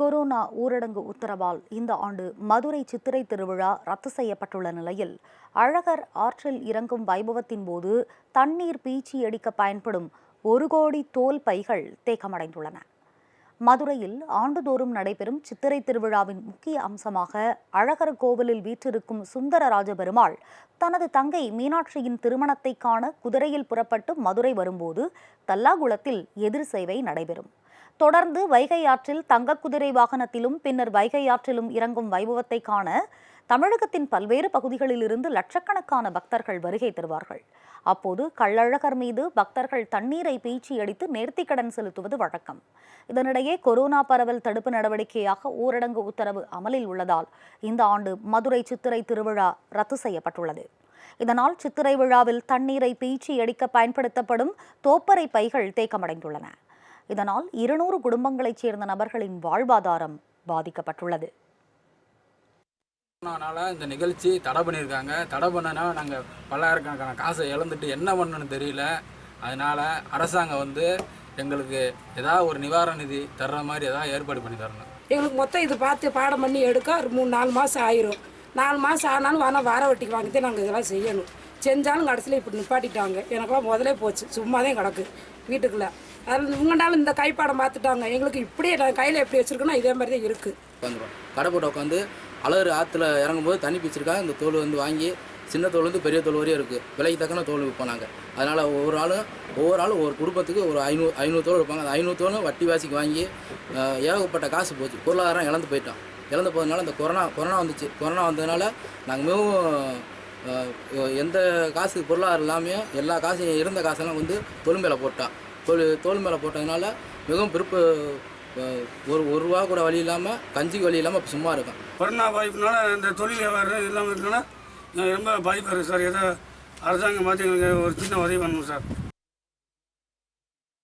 Corona ஊரடங்கு உத்தரவால் இந்த ஆண்டு மதுரை சித்திரை திருவிழா ரத்து செய்யப்பட்டுள்ள நிலையில் அழகர் ஆற்றில் இறங்கும் வைபவத்தின் போது தண்ணீர் பீச்சி அடிக்க பயன்படும் ஒரு கோடி தோல் பைகள் தேக்கமடைந்துள்ளன. மதுரையில் ஆண்டுதோறும் நடைபெறும் சித்திரை திருவிழாவின் முக்கிய அம்சமாக அழகர் கோவிலில் வீற்றிருக்கும் சுந்தரராஜ பெருமாள் தனது தங்கை மீனாட்சியின் திருமணத்தை காண குதிரையில் புறப்பட்டு மதுரை வரும்போது தல்லாகுளத்தில் எதிர் சேவை நடைபெறும். தொடர்ந்து வைகை ஆற்றில் தங்க குதிரை வாகனத்திலும் பின்னர் வைகை ஆற்றிலும் இறங்கும் வைபவத்தை காண தமிழகத்தின் பல்வேறு பகுதிகளிலிருந்து லட்சக்கணக்கான பக்தர்கள் வருகை தருவார்கள். அப்போது கள்ளழகர் மீது பக்தர்கள் தண்ணீரை பீச்சி அடித்து நேர்த்திக்கடன் செலுத்துவது வழக்கம். இதனிடையே கொரோனா பரவல் தடுப்பு நடவடிக்கையாக ஊரடங்கு உத்தரவு அமலில் உள்ளதால் இந்த ஆண்டு மதுரை சித்திரை திருவிழா ரத்து செய்யப்பட்டுள்ளது. இதனால் சித்திரை விழாவில் தண்ணீரை பீச்சி அடிக்க பயன்படுத்தப்படும் தோப்பரை பைகள் தேக்கமடைந்துள்ளன. இதனால் இருநூறு குடும்பங்களைச் சேர்ந்த நபர்களின் வாழ்வாதாரம் பாதிக்கப்பட்டுள்ளது. கொரோனானால இந்த நிகழ்ச்சி தடை பண்ணியிருக்காங்க. தடை பண்ணனா நாங்கள் பல்லாயிரக்கணக்கான காசை இழந்துட்டு என்ன பண்ணணும்னு தெரியல. அதனால் அரசாங்கம் வந்து எங்களுக்கு ஏதாவது ஒரு நிவாரண நிதி தர்ற மாதிரி ஏதாவது ஏற்பாடு பண்ணி தரணும். எங்களுக்கு மொத்தம் இது பார்த்து பாடம் பண்ணி எடுக்க ஒரு மூணு நாலு மாதம் ஆயிரும். நாலு மாதம் ஆனாலும் வேணா வார வட்டிக்கு வாங்கிட்டு நாங்கள் இதெல்லாம் செய்யணும். செஞ்சாலும் கடைசியில் இப்படி நிப்பாட்டிட்டாங்க. எனக்கெல்லாம் முதலே போச்சு. சும்மா தான் கிடக்கு. வீட்டுக்குள்ளே. அதில் இவங்கனாலும் இந்த கைப்பாடம் பார்த்துட்டாங்க. எங்களுக்கு இப்படியே நான் கையில் எப்படி வச்சுருக்கோன்னா இதே மாதிரி தான் இருக்குது உட்காந்துரும் கடை போட்டு உட்காந்து அலறு ஆற்றுல இறங்கும்போது தண்ணி பிடிச்சிருக்காங்க இந்த தோல் வந்து வாங்கி சின்ன தோல் வந்து பெரிய தோல் வரையும் இருக்குது விலைக்கு தக்கன தோல் விற்போம் நாங்கள் அதனால் ஒவ்வொரு ஆளும் ஒவ்வொரு ஆளும் ஒரு குடும்பத்துக்கு ஒரு ஐநூறு ஐநூறு தோல் இருப்பாங்க அந்த ஐநூறு தோலும் வட்டி வாசிக்கு வாங்கி ஏகப்பட்ட காசு போச்சு. பொருளாதாரம் இழந்து போயிட்டோம். இழந்து போகிறதுனால இந்த கொரோனா கொரோனா வந்துச்சு. கொரோனா வந்ததுனால நாங்கள் மிகவும் எந்த காசு பொருளாதாரம் இல்லாமல் எல்லா காசையும் இருந்த காசெல்லாம் வந்து தோல் மேலே தோல் தோல் மேலே போட்டதுனால மிகவும் பிறப்பு ஒரு ஒரு ரூபா கூட வழி இல்லாமல் கஞ்சிக்கு வழி இல்லாமல் சும்மா இருக்கும் கொரோனா பாதிப்புனால இந்த தொழில் வியாபாரம் இல்லாமல் இருக்கனால நான் ரொம்ப பாதிப்பு இருக்குது சார். ஏதோ அரசாங்கம் பார்த்து எங்களுக்கு ஒரு சின்ன உதவி பண்ணணும் சார்.